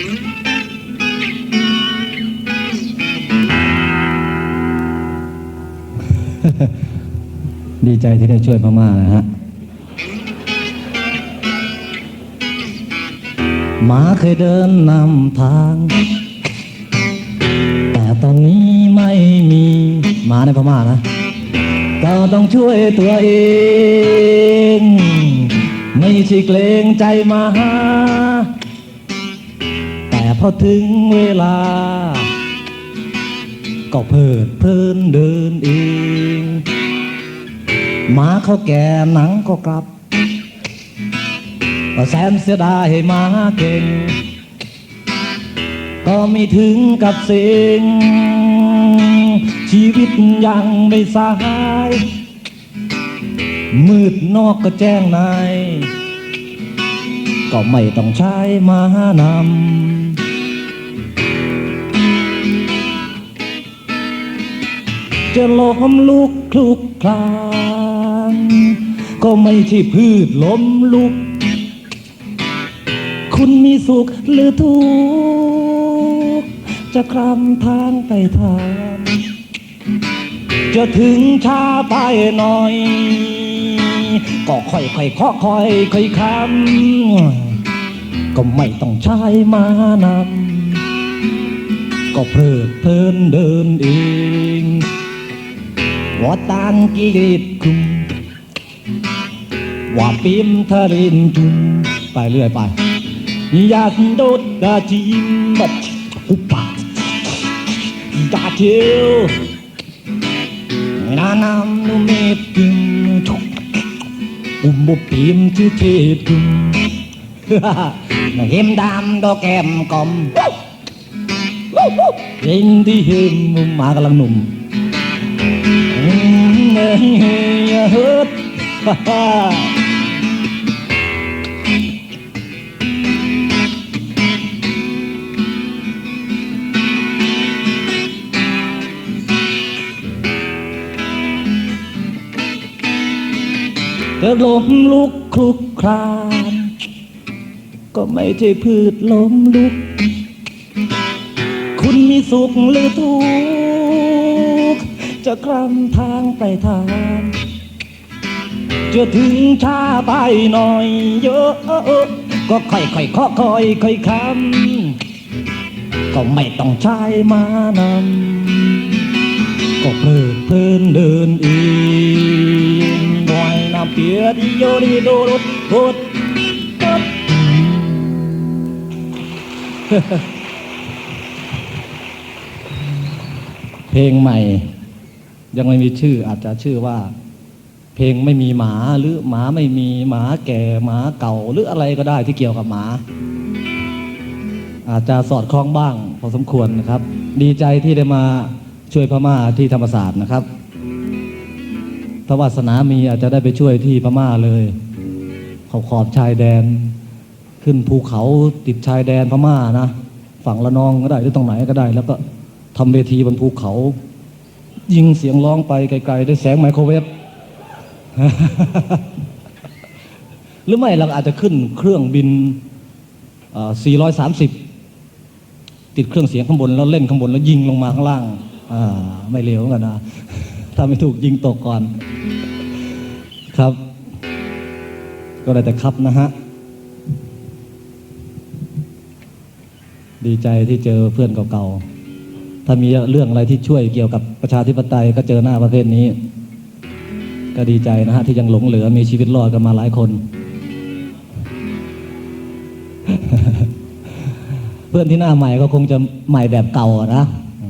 ดีใจที่ได้ช่วยพม่านะฮะหมาเคยเดินนำทาง แต่ตอนนี้ไม่มีหมาในพม่านะก็ต้องช่วยตัวเอง ไม่ใช่เกรงใจมา พอถึงเวลา ก็เพลิดเพลินเดินเองหมาเขาแก่หนังก็กลับก็แสนเสียดายหมาเก่ง ก็ไม่ถึงกับเสียงชีวิตยังไม่สาย มืดนอกก็แจ้งใน ก็ไม่ต้องใช้มานำ จะล้มลุกคลุกคลานก็ไม่ใช่พืชล้มลุก คุณมีสุขหรือทุกข์จะคลำทางไปทางจะถึงช้าไปหน่อย ก็ค่อยค่อยๆเคาะค่อยค่อยคำก็ไม่ต้องใช้มานำก็เพลิดเพลินเดินเอง ว่าตังกิเลสคุมว่าปิมทะรินจุมไปเรื่อยไปอยากโดดดาจิมบัดอุปาดาเทียวนานามนุเมตุมทุกอุมบุปิมชื่อเทตุมเห็มดำดอกแก้มกลมเห็นที่เห็มหมากำลังหนุ่ม อืมเฮ้ยเฮ้ยเฮ้ยฮ่าฮ่าจะล้มลุกคลุกคลานก็ไม่ใช่พืชล้มลุก คุณมีสุขหรือทุกข์ จะคลำทางไปทาง จะถึงช้าไปหน่อยเยอะก็ค่อยค่อยๆค่อยค่อยคำก็ไม่ต้องใช้มานำก็เพลิดเพลินเดินเองหน่อยน้ำเปียดโยดิโดรดโดดเพลงใหม่ ยังไม่มีชื่ออาจจะชื่อว่า เพลงไม่มีหมาหรือหมาไม่มีหมาแก่หมาเก่าหรืออะไรก็ได้ที่เกี่ยวกับหมา อาจจะสอดคล้องบ้างพอสมควรนะครับ ดีใจที่ได้มาช่วยพม่าที่ธรรมศาสตร์นะครับถ้าวาสนามีอาจจะได้ไปช่วยที่พม่าเลยขอบขอบชายแดน ขึ้นภูเขาติดชายแดนพม่านะ ฝั่งละนองก็ได้หรือตรงไหนก็ได้ แล้วก็ทำเวทีบนภูเขา ยิงเสียงร้องไปไกลๆด้วยแสงไมโครเวฟหรือไม่เราอาจจะขึ้นเครื่องบิน 430 ติดเครื่องเสียงข้างบนแล้วเล่นข้างบนแล้วยิงลงมาข้างล่างาไม่เลวเหมือนกันนะถ้าไม่ถูกยิงตกก่อน ครับ ก็ได้แต่ครับนะฮะ ดีใจที่เจอเพื่อนเก่าๆ ถ้ามีเรื่องอะไรที่ช่วยเกี่ยวกับประชาธิปไตยก็เจอหน้าประเทศนี้ ก็ดีใจนะฮะที่ยังหลงเหลือมีชีวิตรอดกันมาหลายคน เพื่อนที่หน้าใหม่ก็คงจะใหม่แบบเก่านะม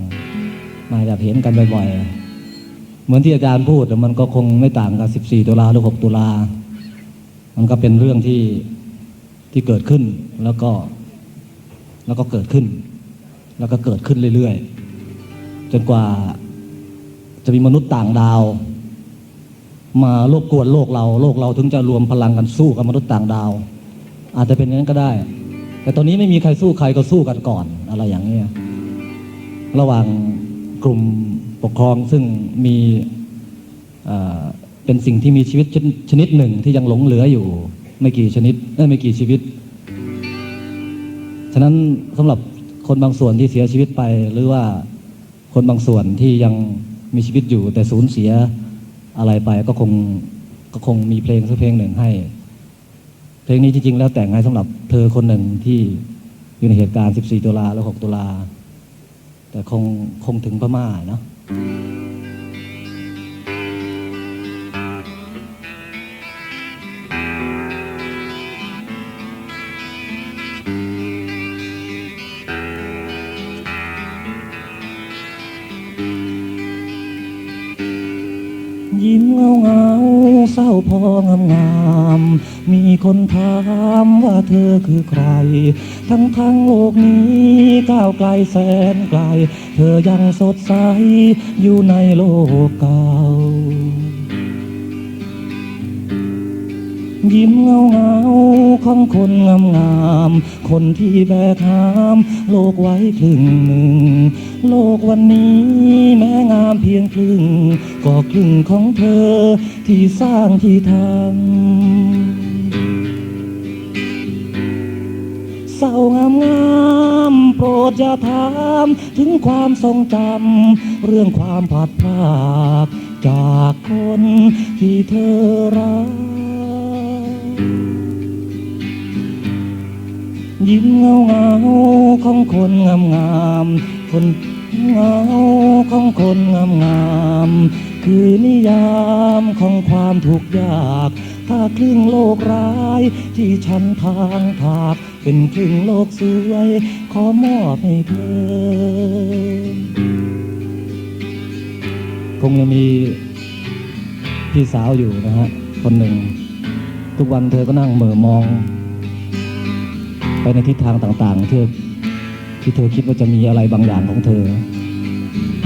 ใหม่แบบเห็นกันบ่อยๆ เหมือนที่อาจารย์พูดมันก็คงไม่ต่างกับ 14 ตุลาหรือ 6 ตุลา มันก็เป็นเรื่องที่ที่เกิดขึ้นแล้วก็ แล้วก็เกิดขึ้น แล้วก็เกิดขึ้นเรื่อยๆ จนกว่าจะมีมนุษย์ต่างดาว มารบกวนโลกเรา โลกเราถึงจะรวมพลังกันสู้กับมนุษย์ต่างดาว อาจจะเป็นอย่างนั้นก็ได้ แต่ตอนนี้ไม่มีใครสู้ใครก็สู้กันก่อนอะไรอย่างนี้ยระหว่างกลุ่มปกครองซึ่งมีเป็นสิ่งที่มีชีวิตชนชนิดหนึ่งที่ยังหลงเหลืออยู่ ไม่กี่ชนิดไม่กี่ชีวิต ฉะนั้นสำหรับคนบางส่วนที่เสียชีวิตไปหรือว่า คนบางส่วนที่ยังมีชีวิตอยู่แต่สูญเสียอะไรไปก็คงก็คงมีเพลงสักเพลงหนึ่งให้ เพลงนี้จริงๆ แล้วแต่งให้สำหรับเธอคนหนึ่งที่อยู่ในเหตุการณ์ 14 ตุลาและ 6 ตุลา แต่คงคงถึงพม่าเนาะ พองามงาม มีคนถามว่าเธอคือใคร ทั้งทั้งโลกนี้ก้าวไกลแสนไกล เธอยังสดใสอยู่ในโลกเก่า ยิ้มเงาเงาของคนงามงามคนที่แบกหามโลกไว้ครึ่งหนึ่ง โลกวันนี้แม้งามเพียงครึ่ง ก็ครึ่งของเธอที่สร้างที่ทำเศร้างามงามโปรดอย่าถามถึงความทรงจำเรื่องความผาดพลากจากคนที่เธอรัก ยิ้มเงาเงาของคนงามงามคนเงาของคนงามงามคือนิยามของความทุกข์ยาก ถ้าครึ่งโลกร้ายที่ฉันทางถาก เป็นครึ่งโลกสวย ขอมอบให้เธอ คงยังมีพี่สาวอยู่นะฮะ คนหนึ่ง ทุกวันเธอก็นั่งเหม่อมอง ไปในทิศทางต่างๆที่ที่เธอคิดว่าจะมีอะไรบางอย่างของเธอ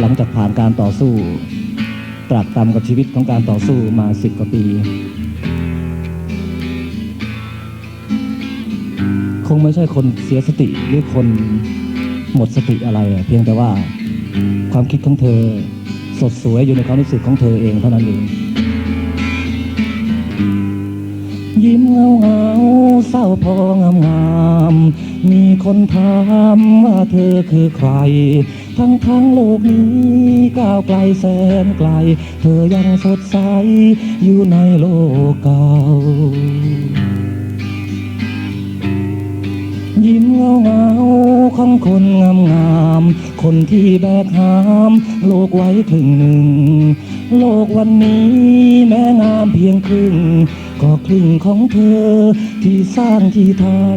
หลังจากผ่านการต่อสู้ ตรากตรำกับชีวิตของการต่อสู้มาสิบกว่าปี คงไม่ใช่คนเสียสติหรือคนหมดสติอะไร เพียงแต่ว่าความคิดของเธอสดสวยอยู่ในความรู้สึกของเธอเองเท่านั้นเองยิ้มเงา เศร้าพองามงามมีคนถามว่าเธอคือใคร ทั้งทั้งโลกนี้ก้าวไกลแสนไกล เธอยังสดใสอยู่ในโลกเก่ายิ้มเงาเงาๆของคนงามงาม คนที่แบกหาม โลกไว้ครึ่งหนึ่ง โลกวันนี้แม้งามเพียงครึ่ง ก็ครึ่งของเธอที่สร้างที่ทำ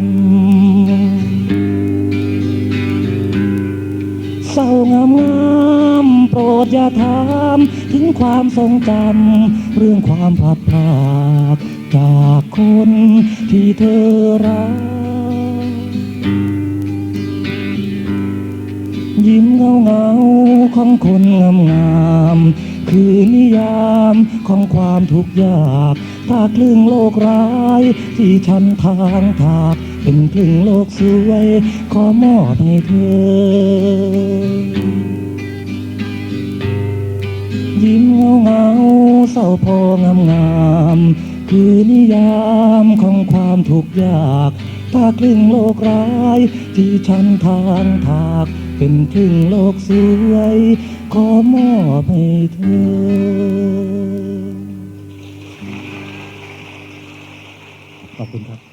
เศร้างามงามๆโปรดอย่าถามถึงความทรงจำเรื่องความพลัดพรากจากคนที่เธอรักยิ้มเงาเงาของคนงามงาม คือนิยามของความทุกข์ยากถ้าครึ่งโลกร้าย ที่ฉันทางถากเป็นครึ่งโลกสวย ขอมอบให้เธอยิ้มเงาเงาเศร้าพองามงาม คือนิยามของความทุกข์ยาก ถ้าครึ่งโลกร้ายที่ฉันทางถาก เป็นถึงโลกสวย ขอมอบให้เธอ ขอบคุณครับ